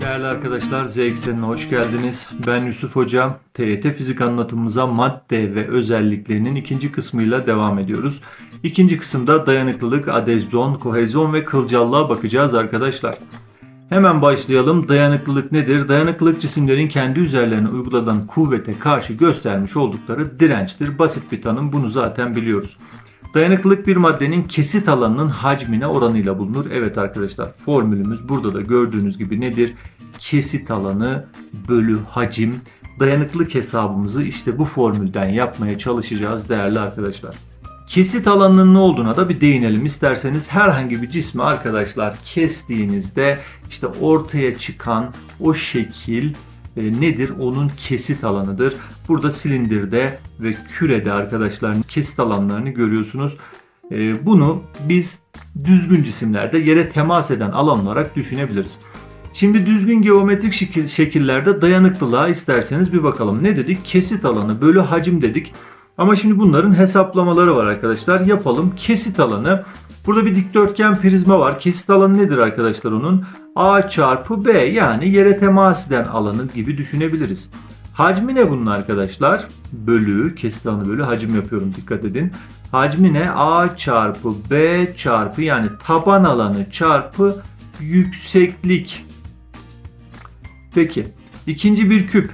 Değerli arkadaşlar Z Ekseni'ne hoş geldiniz. Ben Yusuf Hocam. TYT fizik anlatımımıza madde ve özelliklerinin ikinci kısmıyla devam ediyoruz. İkinci kısımda dayanıklılık, adezyon, kohezyon ve kılcallığa bakacağız arkadaşlar. Hemen başlayalım. Dayanıklılık nedir? Dayanıklılık cisimlerin kendi üzerlerine uygulanan kuvvete karşı göstermiş oldukları dirençtir. Basit bir tanım. Bunu zaten biliyoruz. Dayanıklılık bir maddenin kesit alanının hacmine oranıyla bulunur. Evet arkadaşlar formülümüz burada da gördüğünüz gibi nedir? Kesit alanı bölü hacim. Dayanıklılık hesabımızı işte bu formülden yapmaya çalışacağız değerli arkadaşlar. Kesit alanının ne olduğuna da bir değinelim. İsterseniz herhangi bir cismi arkadaşlar kestiğinizde işte ortaya çıkan o şekil nedir? Onun kesit alanıdır. Burada silindirde ve kürede arkadaşlar kesit alanlarını görüyorsunuz. E, bunu biz düzgün cisimlerde yere temas eden alan olarak düşünebiliriz. Şimdi düzgün geometrik şekil, şekillerde dayanıklılığa isterseniz bir bakalım. Ne dedik? Kesit alanı bölü hacim dedik. Ama şimdi bunların hesaplamaları var arkadaşlar. Yapalım. Kesit alanı. Burada bir dikdörtgen prizma var. Kesit alanı nedir arkadaşlar onun? A çarpı B yani yere temas eden alanı gibi düşünebiliriz. Hacmi ne bunun arkadaşlar? Bölü, kesit alanı bölü hacim yapıyorum dikkat edin. Hacmi ne? A çarpı B çarpı yani taban alanı çarpı yükseklik. Peki ikinci bir küp.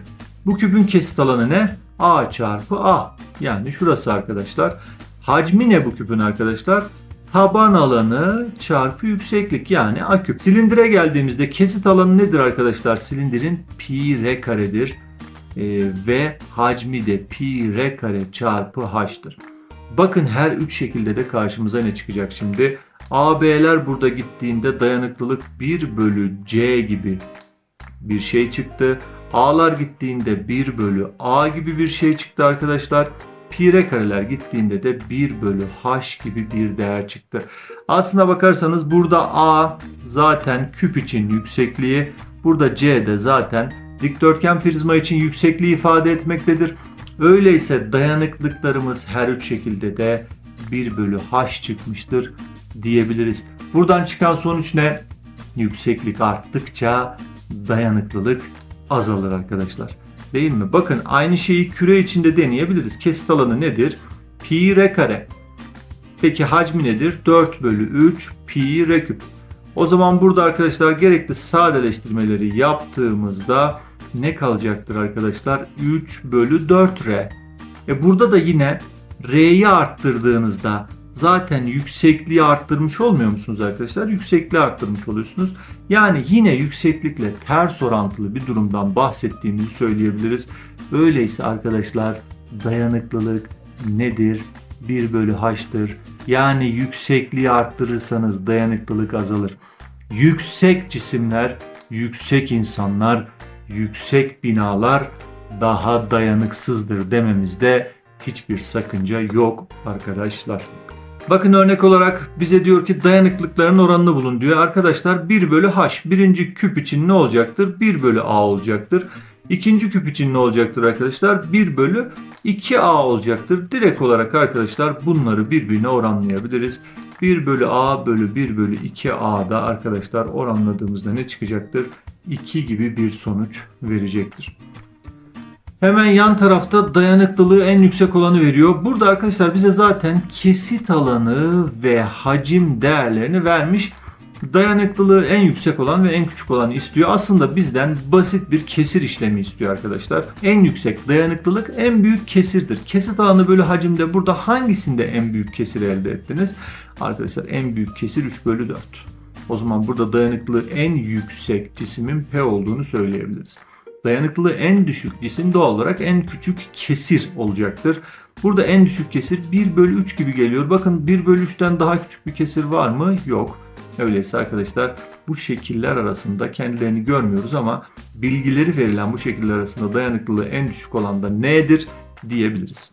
Bu küpün kesit alanı ne? A çarpı A. Yani şurası arkadaşlar. Hacmi ne bu küpün arkadaşlar? Taban alanı çarpı yükseklik yani A küp. Silindire geldiğimizde kesit alanı nedir arkadaşlar? Silindirin pi r karedir. Ee, ve hacmi de pi r kare çarpı h'tır. Bakın her üç şekilde de karşımıza ne çıkacak şimdi? AB'ler burada gittiğinde dayanıklılık 1 bölü C gibi bir şey çıktı. A'lar gittiğinde 1 bölü A gibi bir şey çıktı arkadaşlar. Pi r kareler gittiğinde de 1 bölü H gibi bir değer çıktı. Aslına bakarsanız burada A zaten küp için yüksekliği. Burada C de zaten dikdörtgen prizma için yüksekliği ifade etmektedir. Öyleyse dayanıklıklarımız her üç şekilde de 1 bölü H çıkmıştır diyebiliriz. Buradan çıkan sonuç ne? Yükseklik arttıkça dayanıklılık azalır arkadaşlar. Değil mi? Bakın aynı şeyi küre içinde deneyebiliriz. Kesit alanı nedir? Pi r kare. Peki hacmi nedir? 4 bölü 3 pi r küp. O zaman burada arkadaşlar gerekli sadeleştirmeleri yaptığımızda ne kalacaktır arkadaşlar? 3 bölü 4 r. E burada da yine r'yi arttırdığınızda zaten yüksekliği arttırmış olmuyor musunuz arkadaşlar? Yüksekliği arttırmış oluyorsunuz. Yani yine yükseklikle ters orantılı bir durumdan bahsettiğimizi söyleyebiliriz. Öyleyse arkadaşlar dayanıklılık nedir? 1 bölü h'tır. Yani yüksekliği arttırırsanız dayanıklılık azalır. Yüksek cisimler, yüksek insanlar, yüksek binalar daha dayanıksızdır dememizde hiçbir sakınca yok arkadaşlar. Bakın örnek olarak bize diyor ki dayanıklıkların oranını bulun diyor. Arkadaşlar 1 bölü h birinci küp için ne olacaktır? 1 bölü a olacaktır. İkinci küp için ne olacaktır arkadaşlar? 1 bölü 2a olacaktır. Direkt olarak arkadaşlar bunları birbirine oranlayabiliriz. 1 bölü a bölü 1 bölü 2a'da arkadaşlar oranladığımızda ne çıkacaktır? 2 gibi bir sonuç verecektir. Hemen yan tarafta dayanıklılığı en yüksek olanı veriyor. Burada arkadaşlar bize zaten kesit alanı ve hacim değerlerini vermiş. Dayanıklılığı en yüksek olan ve en küçük olanı istiyor. Aslında bizden basit bir kesir işlemi istiyor arkadaşlar. En yüksek dayanıklılık en büyük kesirdir. Kesit alanı bölü hacimde burada hangisinde en büyük kesir elde ettiniz? Arkadaşlar en büyük kesir 3 bölü 4. O zaman burada dayanıklılığı en yüksek cismin P olduğunu söyleyebiliriz. Dayanıklılığı en düşük cisim doğal olarak en küçük kesir olacaktır. Burada en düşük kesir 1 bölü 3 gibi geliyor. Bakın 1 bölü 3'ten daha küçük bir kesir var mı? Yok. Öyleyse arkadaşlar bu şekiller arasında kendilerini görmüyoruz ama bilgileri verilen bu şekiller arasında dayanıklılığı en düşük olan da nedir diyebiliriz.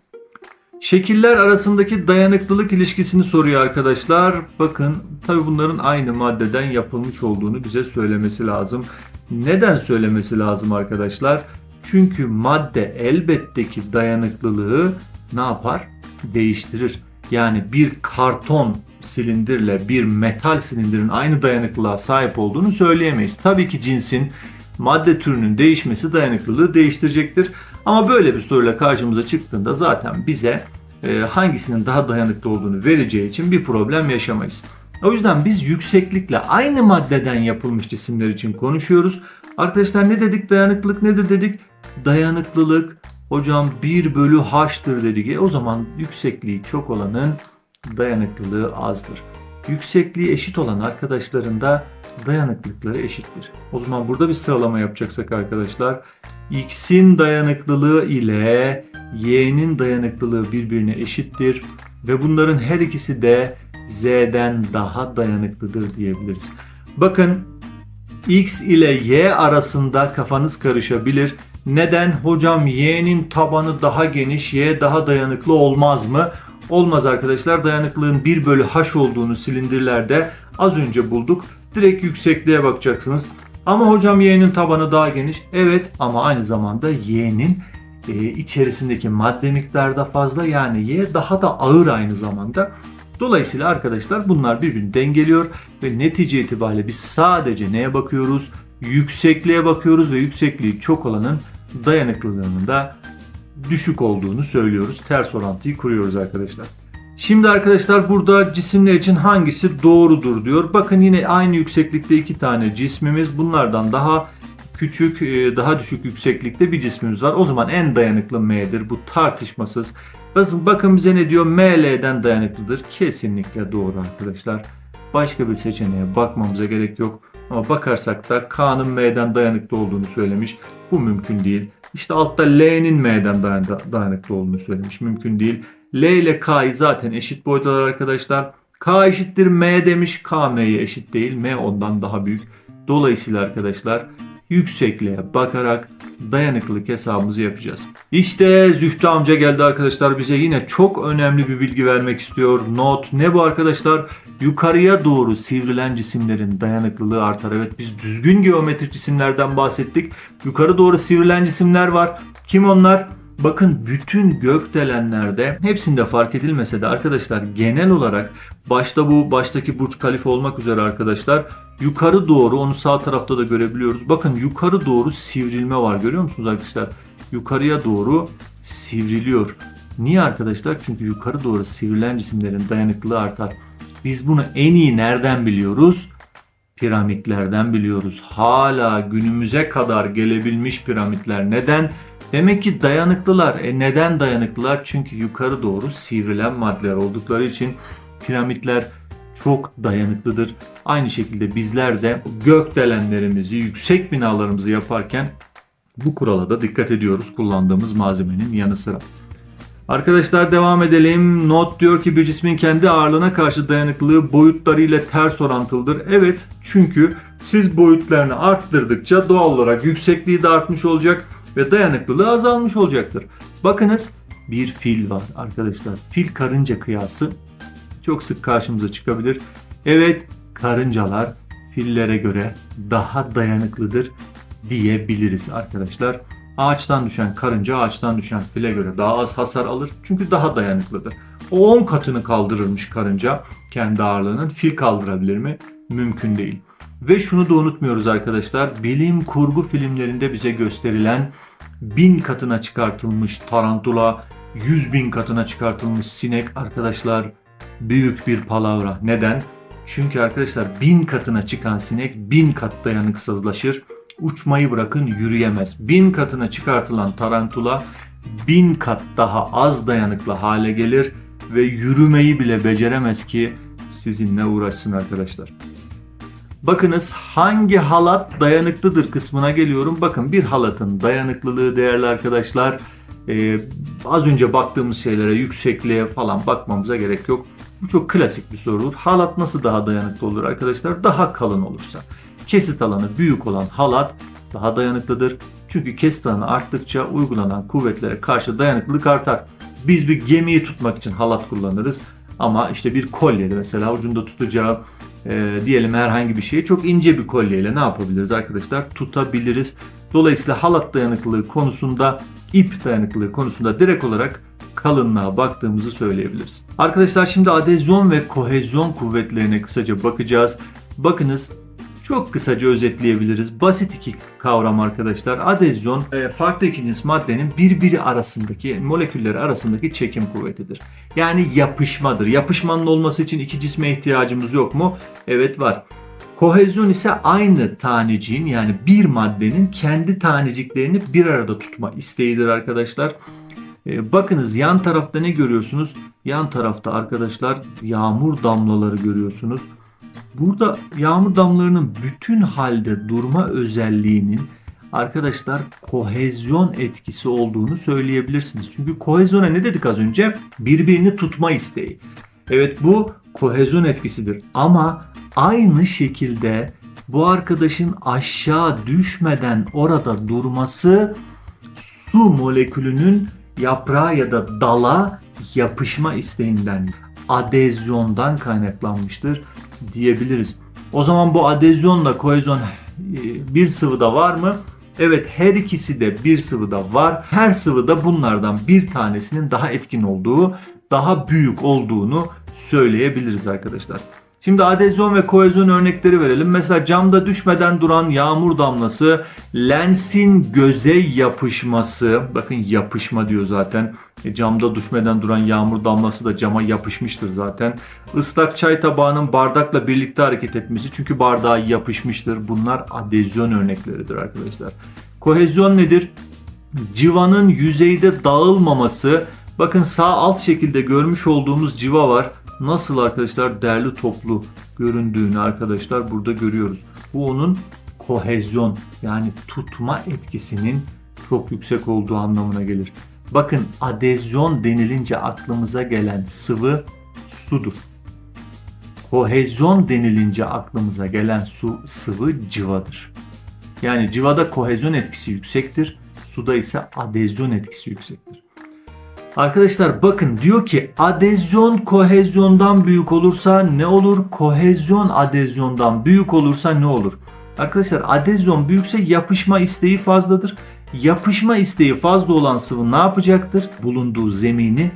Şekiller arasındaki dayanıklılık ilişkisini soruyor arkadaşlar. Bakın tabi bunların aynı maddeden yapılmış olduğunu bize söylemesi lazım. Neden söylemesi lazım arkadaşlar? Çünkü madde elbette ki dayanıklılığı ne yapar? Değiştirir. Yani bir karton silindirle bir metal silindirin aynı dayanıklılığa sahip olduğunu söyleyemeyiz. Tabii ki cinsin madde türünün değişmesi dayanıklılığı değiştirecektir. Ama böyle bir soruyla karşımıza çıktığında zaten bize e, hangisinin daha dayanıklı olduğunu vereceği için bir problem yaşamayız. O yüzden biz yükseklikle aynı maddeden yapılmış cisimler için konuşuyoruz. Arkadaşlar ne dedik? Dayanıklılık nedir dedik? Dayanıklılık hocam 1 bölü h'tır dedik. E o zaman yüksekliği çok olanın dayanıklılığı azdır. Yüksekliği eşit olan arkadaşların da dayanıklılıkları eşittir. O zaman burada bir sıralama yapacaksak arkadaşlar x'in dayanıklılığı ile y'nin dayanıklılığı birbirine eşittir ve bunların her ikisi de z'den daha dayanıklıdır diyebiliriz. Bakın x ile y arasında kafanız karışabilir. Neden? Hocam y'nin tabanı daha geniş, y daha dayanıklı olmaz mı? Olmaz arkadaşlar. Dayanıklılığın 1 bölü h olduğunu silindirlerde az önce bulduk. Direkt yüksekliğe bakacaksınız. Ama hocam y'nin tabanı daha geniş. Evet ama aynı zamanda y'nin e, içerisindeki madde miktarı da fazla. Yani y daha da ağır aynı zamanda. Dolayısıyla arkadaşlar bunlar birbirini dengeliyor ve netice itibariyle biz sadece neye bakıyoruz? Yüksekliğe bakıyoruz ve yüksekliği çok olanın dayanıklılığının da düşük olduğunu söylüyoruz. Ters orantıyı kuruyoruz arkadaşlar. Şimdi arkadaşlar burada cisimler için hangisi doğrudur diyor. Bakın yine aynı yükseklikte iki tane cismimiz. Bunlardan daha küçük, e, daha düşük yükseklikte bir cismimiz var. O zaman en dayanıklı M'dir. Bu tartışmasız. Bakın, bakın bize ne diyor? ML'den dayanıklıdır. Kesinlikle doğru arkadaşlar. Başka bir seçeneğe bakmamıza gerek yok. Ama bakarsak da K'nın M'den dayanıklı olduğunu söylemiş. Bu mümkün değil. İşte altta L'nin M'den dayanıklı olduğunu söylemiş. Mümkün değil. L ile K'yı zaten eşit boyutalar arkadaşlar. K eşittir M demiş. K M'ye eşit değil. M ondan daha büyük. Dolayısıyla arkadaşlar yüksekliğe bakarak dayanıklılık hesabımızı yapacağız. İşte Zühtü amca geldi arkadaşlar bize yine çok önemli bir bilgi vermek istiyor. Not ne bu arkadaşlar? Yukarıya doğru sivrilen cisimlerin dayanıklılığı artar. Evet biz düzgün geometrik cisimlerden bahsettik. Yukarı doğru sivrilen cisimler var. Kim onlar? Bakın bütün gökdelenlerde hepsinde fark edilmese de arkadaşlar genel olarak başta bu baştaki Burç Kalife olmak üzere arkadaşlar yukarı doğru onu sağ tarafta da görebiliyoruz. Bakın yukarı doğru sivrilme var görüyor musunuz arkadaşlar? Yukarıya doğru sivriliyor. Niye arkadaşlar? Çünkü yukarı doğru sivrilen cisimlerin dayanıklılığı artar. Biz bunu en iyi nereden biliyoruz? Piramitlerden biliyoruz. Hala günümüze kadar gelebilmiş piramitler. Neden? Demek ki dayanıklılar. E neden dayanıklılar? Çünkü yukarı doğru sivrilen maddeler oldukları için piramitler çok dayanıklıdır. Aynı şekilde bizler de gökdelenlerimizi, yüksek binalarımızı yaparken bu kurala da dikkat ediyoruz kullandığımız malzemenin yanı sıra. Arkadaşlar devam edelim. Not diyor ki bir cismin kendi ağırlığına karşı dayanıklılığı boyutlarıyla ters orantılıdır. Evet çünkü siz boyutlarını arttırdıkça doğal olarak yüksekliği de artmış olacak ve dayanıklılığı azalmış olacaktır. Bakınız bir fil var arkadaşlar. Fil karınca kıyası çok sık karşımıza çıkabilir. Evet karıncalar fillere göre daha dayanıklıdır diyebiliriz arkadaşlar. Ağaçtan düşen karınca ağaçtan düşen file göre daha az hasar alır. Çünkü daha dayanıklıdır. O 10 katını kaldırırmış karınca kendi ağırlığının. Fil kaldırabilir mi? Mümkün değil. Ve şunu da unutmuyoruz arkadaşlar. Bilim kurgu filmlerinde bize gösterilen bin katına çıkartılmış tarantula, yüz bin katına çıkartılmış sinek arkadaşlar büyük bir palavra. Neden? Çünkü arkadaşlar bin katına çıkan sinek bin kat dayanıksızlaşır. Uçmayı bırakın yürüyemez. Bin katına çıkartılan tarantula bin kat daha az dayanıklı hale gelir ve yürümeyi bile beceremez ki sizinle uğraşsın arkadaşlar. Bakınız hangi halat dayanıklıdır kısmına geliyorum. Bakın bir halatın dayanıklılığı değerli arkadaşlar. Ee, az önce baktığımız şeylere yüksekliğe falan bakmamıza gerek yok. Bu çok klasik bir sorudur. Halat nasıl daha dayanıklı olur arkadaşlar? Daha kalın olursa. Kesit alanı büyük olan halat daha dayanıklıdır. Çünkü kesit alanı arttıkça uygulanan kuvvetlere karşı dayanıklılık artar. Biz bir gemiyi tutmak için halat kullanırız. Ama işte bir kolyede mesela ucunda tutacağı e, diyelim herhangi bir şeyi çok ince bir kolyeyle ne yapabiliriz arkadaşlar? Tutabiliriz. Dolayısıyla halat dayanıklılığı konusunda ip dayanıklılığı konusunda direkt olarak kalınlığa baktığımızı söyleyebiliriz. Arkadaşlar şimdi adezyon ve kohezyon kuvvetlerine kısaca bakacağız. Bakınız Çok kısaca özetleyebiliriz. Basit iki kavram arkadaşlar. Adezyon e, farklı iki cins maddenin birbiri arasındaki molekülleri arasındaki çekim kuvvetidir. Yani yapışmadır. Yapışmanın olması için iki cisme ihtiyacımız yok mu? Evet var. Kohezyon ise aynı taneciğin yani bir maddenin kendi taneciklerini bir arada tutma isteğidir arkadaşlar. E, bakınız yan tarafta ne görüyorsunuz? Yan tarafta arkadaşlar yağmur damlaları görüyorsunuz. Burada yağmur damlalarının bütün halde durma özelliğinin arkadaşlar kohezyon etkisi olduğunu söyleyebilirsiniz. Çünkü kohezyona ne dedik az önce? Birbirini tutma isteği. Evet bu kohezyon etkisidir. Ama aynı şekilde bu arkadaşın aşağı düşmeden orada durması su molekülünün yaprağa ya da dala yapışma isteğinden, adezyondan kaynaklanmıştır diyebiliriz. O zaman bu adezyonla kohezyon e, bir sıvıda var mı? Evet her ikisi de bir sıvıda var. Her sıvıda bunlardan bir tanesinin daha etkin olduğu, daha büyük olduğunu söyleyebiliriz arkadaşlar. Şimdi adezyon ve kohezyon örnekleri verelim. Mesela camda düşmeden duran yağmur damlası, lensin göze yapışması, bakın yapışma diyor zaten. E, camda düşmeden duran yağmur damlası da cama yapışmıştır zaten. Islak çay tabağının bardakla birlikte hareket etmesi çünkü bardağa yapışmıştır. Bunlar adezyon örnekleridir arkadaşlar. Kohezyon nedir? Civanın yüzeyde dağılmaması. Bakın sağ alt şekilde görmüş olduğumuz civa var nasıl arkadaşlar derli toplu göründüğünü arkadaşlar burada görüyoruz. Bu onun kohezyon yani tutma etkisinin çok yüksek olduğu anlamına gelir. Bakın adezyon denilince aklımıza gelen sıvı sudur. Kohezyon denilince aklımıza gelen su sıvı cıvadır. Yani cıvada kohezyon etkisi yüksektir, suda ise adezyon etkisi yüksektir. Arkadaşlar bakın diyor ki adezyon kohezyondan büyük olursa ne olur? Kohezyon adezyondan büyük olursa ne olur? Arkadaşlar adezyon büyükse yapışma isteği fazladır. Yapışma isteği fazla olan sıvı ne yapacaktır? Bulunduğu zemini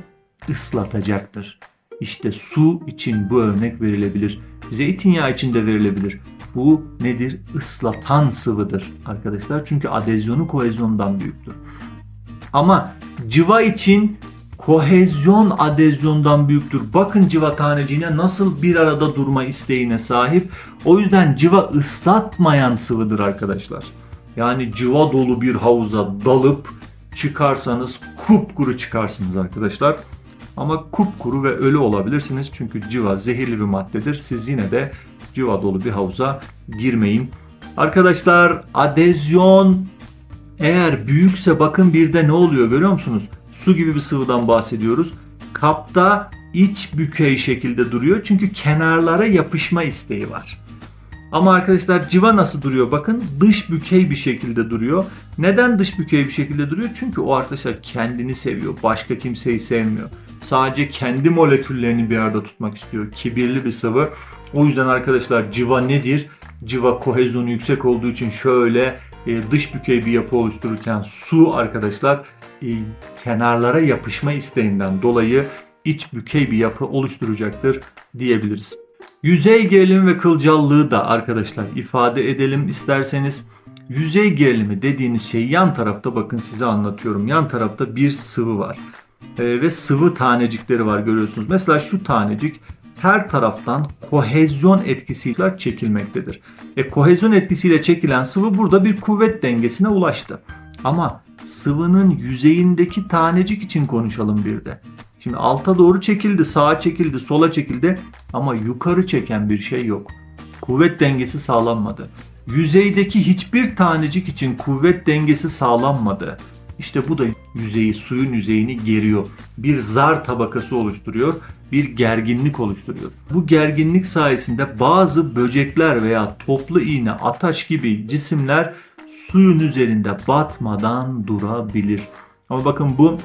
ıslatacaktır. İşte su için bu örnek verilebilir. Zeytinyağı için de verilebilir. Bu nedir? Islatan sıvıdır arkadaşlar. Çünkü adezyonu kohezyondan büyüktür. Ama civa için kohezyon adezyondan büyüktür. Bakın civa taneciğine nasıl bir arada durma isteğine sahip. O yüzden civa ıslatmayan sıvıdır arkadaşlar. Yani civa dolu bir havuza dalıp çıkarsanız kupkuru çıkarsınız arkadaşlar. Ama kupkuru ve ölü olabilirsiniz. Çünkü civa zehirli bir maddedir. Siz yine de civa dolu bir havuza girmeyin. Arkadaşlar adezyon eğer büyükse bakın bir de ne oluyor görüyor musunuz? Su gibi bir sıvıdan bahsediyoruz. Kapta iç bükey şekilde duruyor çünkü kenarlara yapışma isteği var. Ama arkadaşlar civa nasıl duruyor? Bakın dış bükey bir şekilde duruyor. Neden dış bükey bir şekilde duruyor? Çünkü o arkadaşlar kendini seviyor. Başka kimseyi sevmiyor. Sadece kendi moleküllerini bir arada tutmak istiyor. Kibirli bir sıvı. O yüzden arkadaşlar civa nedir? Civa kohezyonu yüksek olduğu için şöyle e, dış bükey bir yapı oluştururken su arkadaşlar e, kenarlara yapışma isteğinden dolayı iç bükey bir yapı oluşturacaktır diyebiliriz. Yüzey gerilimi ve kılcallığı da arkadaşlar ifade edelim isterseniz. Yüzey gerilimi dediğiniz şey yan tarafta bakın size anlatıyorum. Yan tarafta bir sıvı var. Ee, ve sıvı tanecikleri var görüyorsunuz. Mesela şu tanecik her taraftan kohezyon etkisiyle çekilmektedir. E, kohezyon etkisiyle çekilen sıvı burada bir kuvvet dengesine ulaştı. Ama sıvının yüzeyindeki tanecik için konuşalım bir de. Şimdi alta doğru çekildi, sağa çekildi, sola çekildi ama yukarı çeken bir şey yok. Kuvvet dengesi sağlanmadı. Yüzeydeki hiçbir tanecik için kuvvet dengesi sağlanmadı. İşte bu da yüzeyi, suyun yüzeyini geriyor. Bir zar tabakası oluşturuyor, bir gerginlik oluşturuyor. Bu gerginlik sayesinde bazı böcekler veya toplu iğne, ataş gibi cisimler suyun üzerinde batmadan durabilir. Ama bakın bu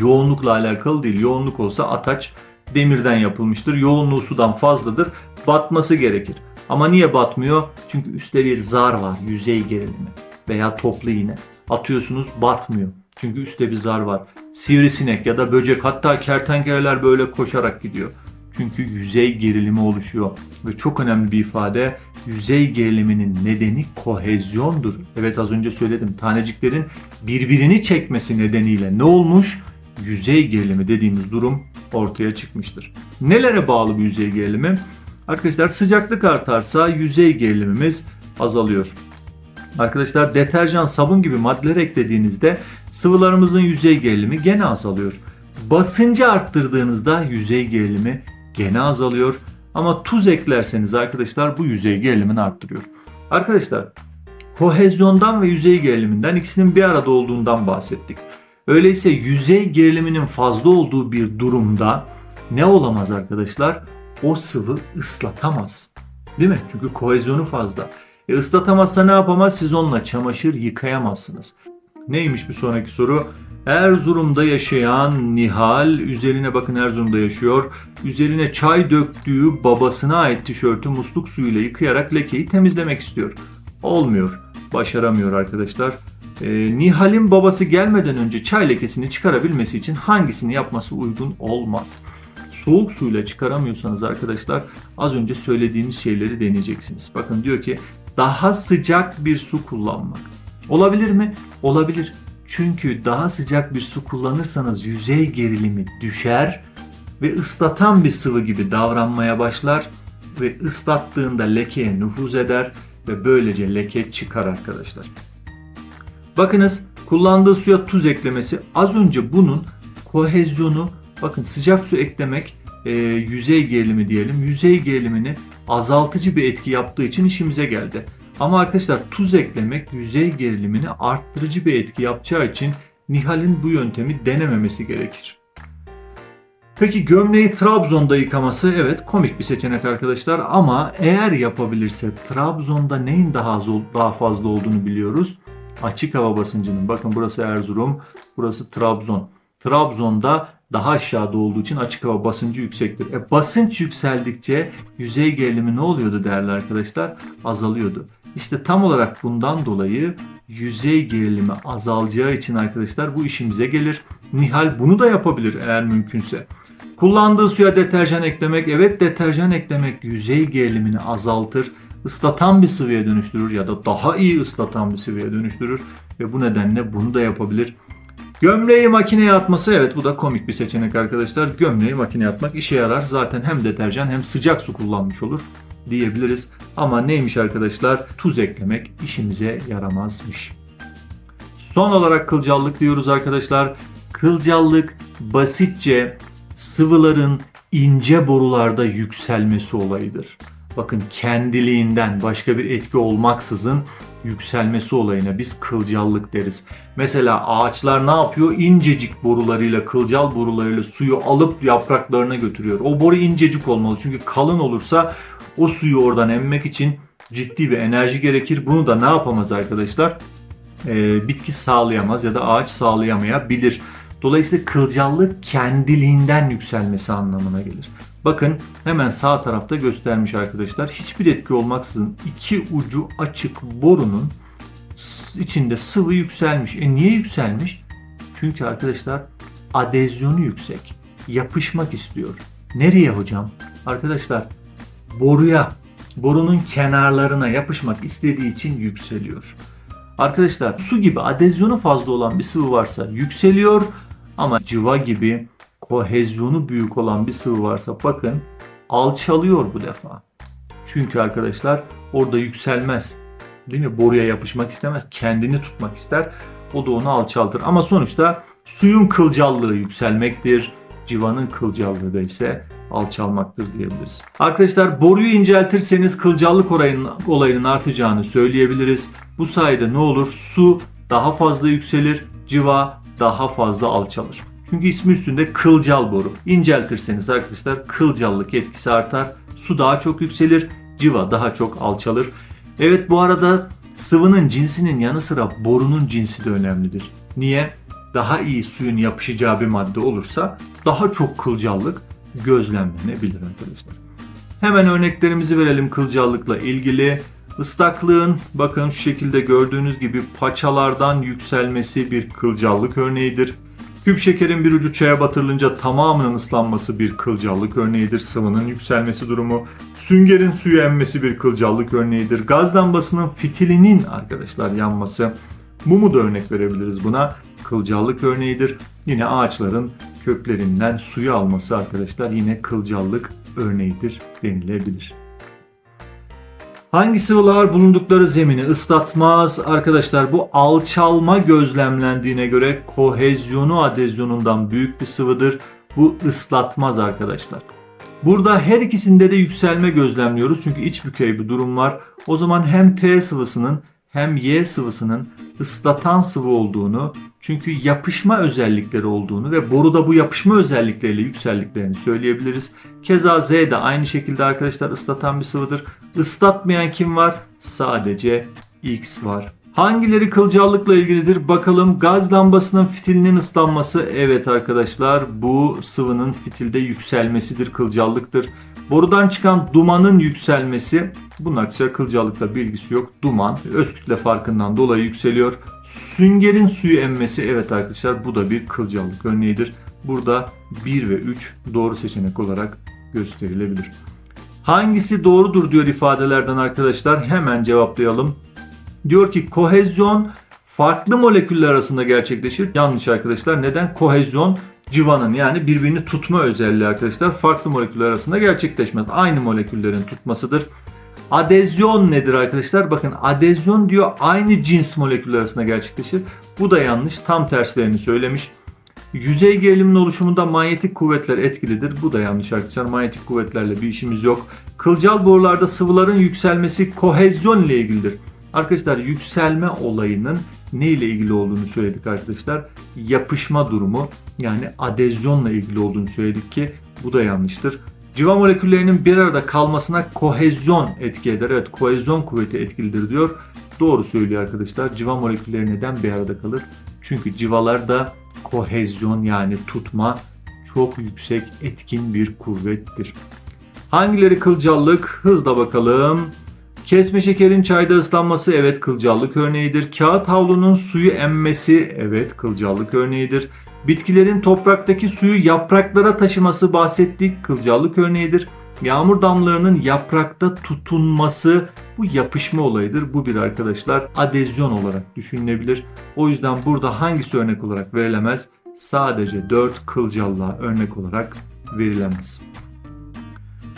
yoğunlukla alakalı değil. Yoğunluk olsa ataç demirden yapılmıştır. Yoğunluğu sudan fazladır. Batması gerekir. Ama niye batmıyor? Çünkü üstte bir zar var. Yüzey gerilimi veya toplu iğne. Atıyorsunuz batmıyor. Çünkü üstte bir zar var. Sivrisinek ya da böcek hatta kertenkeleler böyle koşarak gidiyor. Çünkü yüzey gerilimi oluşuyor. Ve çok önemli bir ifade yüzey geriliminin nedeni kohezyondur. Evet az önce söyledim taneciklerin birbirini çekmesi nedeniyle ne olmuş? Yüzey gerilimi dediğimiz durum ortaya çıkmıştır. Nelere bağlı bu yüzey gerilimi? Arkadaşlar sıcaklık artarsa yüzey gerilimimiz azalıyor. Arkadaşlar deterjan, sabun gibi maddeler eklediğinizde sıvılarımızın yüzey gerilimi gene azalıyor. Basıncı arttırdığınızda yüzey gerilimi gene azalıyor. Ama tuz eklerseniz arkadaşlar bu yüzey gerilimini arttırıyor. Arkadaşlar kohezyondan ve yüzey geriliminden ikisinin bir arada olduğundan bahsettik. Öyleyse yüzey geriliminin fazla olduğu bir durumda ne olamaz arkadaşlar? O sıvı ıslatamaz. Değil mi? Çünkü kohezyonu fazla. E ıslatamazsa ne yapamaz? Siz onunla çamaşır yıkayamazsınız. Neymiş bir sonraki soru? Erzurum'da yaşayan Nihal, üzerine bakın Erzurum'da yaşıyor. Üzerine çay döktüğü babasına ait tişörtü musluk suyuyla yıkayarak lekeyi temizlemek istiyor. Olmuyor. Başaramıyor arkadaşlar. Ee, Nihal'in babası gelmeden önce çay lekesini çıkarabilmesi için hangisini yapması uygun olmaz? Soğuk suyla çıkaramıyorsanız arkadaşlar az önce söylediğimiz şeyleri deneyeceksiniz. Bakın diyor ki daha sıcak bir su kullanmak. Olabilir mi? Olabilir. Çünkü daha sıcak bir su kullanırsanız yüzey gerilimi düşer ve ıslatan bir sıvı gibi davranmaya başlar ve ıslattığında lekeye nüfuz eder ve böylece leke çıkar arkadaşlar. Bakınız kullandığı suya tuz eklemesi az önce bunun kohezyonu bakın sıcak su eklemek e, yüzey gerilimi diyelim. Yüzey gerilimini azaltıcı bir etki yaptığı için işimize geldi. Ama arkadaşlar tuz eklemek yüzey gerilimini arttırıcı bir etki yapacağı için Nihal'in bu yöntemi denememesi gerekir. Peki gömleği Trabzon'da yıkaması evet komik bir seçenek arkadaşlar ama eğer yapabilirse Trabzon'da neyin daha daha fazla olduğunu biliyoruz. Açık hava basıncının bakın burası Erzurum, burası Trabzon. Trabzon'da daha aşağıda olduğu için açık hava basıncı yüksektir. E, basınç yükseldikçe yüzey gerilimi ne oluyordu değerli arkadaşlar? Azalıyordu. İşte tam olarak bundan dolayı yüzey gerilimi azalacağı için arkadaşlar bu işimize gelir. Nihal bunu da yapabilir eğer mümkünse. Kullandığı suya deterjan eklemek, evet deterjan eklemek yüzey gerilimini azaltır, ıslatan bir sıvıya dönüştürür ya da daha iyi ıslatan bir sıvıya dönüştürür ve bu nedenle bunu da yapabilir. Gömleği makineye atması evet bu da komik bir seçenek arkadaşlar. Gömleği makineye atmak işe yarar. Zaten hem deterjan hem sıcak su kullanmış olur diyebiliriz. Ama neymiş arkadaşlar? Tuz eklemek işimize yaramazmış. Son olarak kılcallık diyoruz arkadaşlar. Kılcallık basitçe sıvıların ince borularda yükselmesi olayıdır. Bakın kendiliğinden başka bir etki olmaksızın yükselmesi olayına biz kılcallık deriz. Mesela ağaçlar ne yapıyor? İncecik borularıyla, kılcal borularıyla suyu alıp yapraklarına götürüyor. O boru incecik olmalı çünkü kalın olursa o suyu oradan emmek için ciddi bir enerji gerekir. Bunu da ne yapamaz arkadaşlar? Ee, bitki sağlayamaz ya da ağaç sağlayamayabilir. Dolayısıyla kılcallık kendiliğinden yükselmesi anlamına gelir. Bakın hemen sağ tarafta göstermiş arkadaşlar. Hiçbir etki olmaksızın iki ucu açık borunun içinde sıvı yükselmiş. E niye yükselmiş? Çünkü arkadaşlar adezyonu yüksek. Yapışmak istiyor. Nereye hocam? Arkadaşlar boruya, borunun kenarlarına yapışmak istediği için yükseliyor. Arkadaşlar su gibi adezyonu fazla olan bir sıvı varsa yükseliyor ama cıva gibi kohezyonu büyük olan bir sıvı varsa bakın alçalıyor bu defa. Çünkü arkadaşlar orada yükselmez. Değil mi? Boruya yapışmak istemez. Kendini tutmak ister. O da onu alçaltır. Ama sonuçta suyun kılcallığı yükselmektir. Civanın kılcallığı da ise alçalmaktır diyebiliriz. Arkadaşlar boruyu inceltirseniz kılcallık olayının, olayının artacağını söyleyebiliriz. Bu sayede ne olur? Su daha fazla yükselir, civa daha fazla alçalır. Çünkü ismi üstünde kılcal boru. İnceltirseniz arkadaşlar kılcallık etkisi artar. Su daha çok yükselir, civa daha çok alçalır. Evet bu arada sıvının cinsinin yanı sıra borunun cinsi de önemlidir. Niye? Daha iyi suyun yapışacağı bir madde olursa daha çok kılcallık gözlemlenebilir arkadaşlar. Hemen örneklerimizi verelim kılcallıkla ilgili. Islaklığın bakın şu şekilde gördüğünüz gibi paçalardan yükselmesi bir kılcallık örneğidir. Küp şekerin bir ucu çaya batırılınca tamamının ıslanması bir kılcallık örneğidir. Sıvının yükselmesi durumu. Süngerin suyu emmesi bir kılcallık örneğidir. Gaz lambasının fitilinin arkadaşlar yanması. Mumu da örnek verebiliriz buna. Kılcallık örneğidir. Yine ağaçların köklerinden suyu alması arkadaşlar yine kılcallık örneğidir denilebilir. Hangi sıvılar bulundukları zemini ıslatmaz? Arkadaşlar bu alçalma gözlemlendiğine göre kohezyonu adezyonundan büyük bir sıvıdır. Bu ıslatmaz arkadaşlar. Burada her ikisinde de yükselme gözlemliyoruz çünkü iç bükey bir durum var. O zaman hem T sıvısının hem Y sıvısının ıslatan sıvı olduğunu çünkü yapışma özellikleri olduğunu ve boruda bu yapışma özellikleriyle yükseldiklerini söyleyebiliriz. Keza Z de aynı şekilde arkadaşlar ıslatan bir sıvıdır. Islatmayan kim var? Sadece X var. Hangileri kılcallıkla ilgilidir? Bakalım gaz lambasının fitilinin ıslanması. Evet arkadaşlar bu sıvının fitilde yükselmesidir, kılcallıktır. Borudan çıkan dumanın yükselmesi bunun arkadaşlar kılcallıkla bir ilgisi yok. Duman öz kütle farkından dolayı yükseliyor. Süngerin suyu emmesi evet arkadaşlar bu da bir kılcallık örneğidir. Burada 1 ve 3 doğru seçenek olarak gösterilebilir. Hangisi doğrudur diyor ifadelerden arkadaşlar. Hemen cevaplayalım. Diyor ki kohezyon farklı moleküller arasında gerçekleşir. Yanlış arkadaşlar. Neden? Kohezyon civanın yani birbirini tutma özelliği arkadaşlar farklı moleküller arasında gerçekleşmez. Aynı moleküllerin tutmasıdır. Adezyon nedir arkadaşlar? Bakın adezyon diyor aynı cins moleküller arasında gerçekleşir. Bu da yanlış. Tam terslerini söylemiş. Yüzey gerilimin oluşumunda manyetik kuvvetler etkilidir. Bu da yanlış arkadaşlar. Manyetik kuvvetlerle bir işimiz yok. Kılcal borularda sıvıların yükselmesi kohezyon ile ilgilidir. Arkadaşlar yükselme olayının ne ile ilgili olduğunu söyledik arkadaşlar. Yapışma durumu yani adezyonla ilgili olduğunu söyledik ki bu da yanlıştır. Civa moleküllerinin bir arada kalmasına kohezyon etki eder. Evet kohezyon kuvveti etkilidir diyor. Doğru söylüyor arkadaşlar. Civa molekülleri neden bir arada kalır? Çünkü civalarda kohezyon yani tutma çok yüksek etkin bir kuvvettir. Hangileri kılcallık? Hızla bakalım. Kesme şekerin çayda ıslanması evet kılcallık örneğidir. Kağıt havlunun suyu emmesi evet kılcallık örneğidir. Bitkilerin topraktaki suyu yapraklara taşıması bahsettik kılcallık örneğidir. Yağmur damlalarının yaprakta tutunması bu yapışma olayıdır. Bu bir arkadaşlar adezyon olarak düşünülebilir. O yüzden burada hangisi örnek olarak verilemez? Sadece 4 kılcallığa örnek olarak verilemez.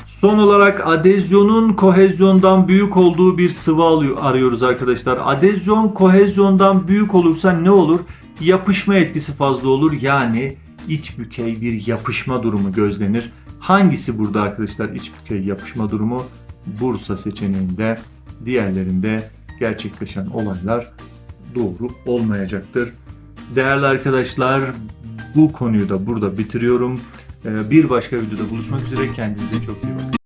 Son olarak adezyonun kohezyondan büyük olduğu bir sıvı arıyoruz arkadaşlar. Adezyon kohezyondan büyük olursa ne olur? Yapışma etkisi fazla olur. Yani iç bükey bir yapışma durumu gözlenir. Hangisi burada arkadaşlar iç bükey yapışma durumu? Bursa seçeneğinde diğerlerinde gerçekleşen olaylar doğru olmayacaktır. Değerli arkadaşlar bu konuyu da burada bitiriyorum. Ee, Bir başka videoda buluşmak üzere kendinize çok iyi bakın.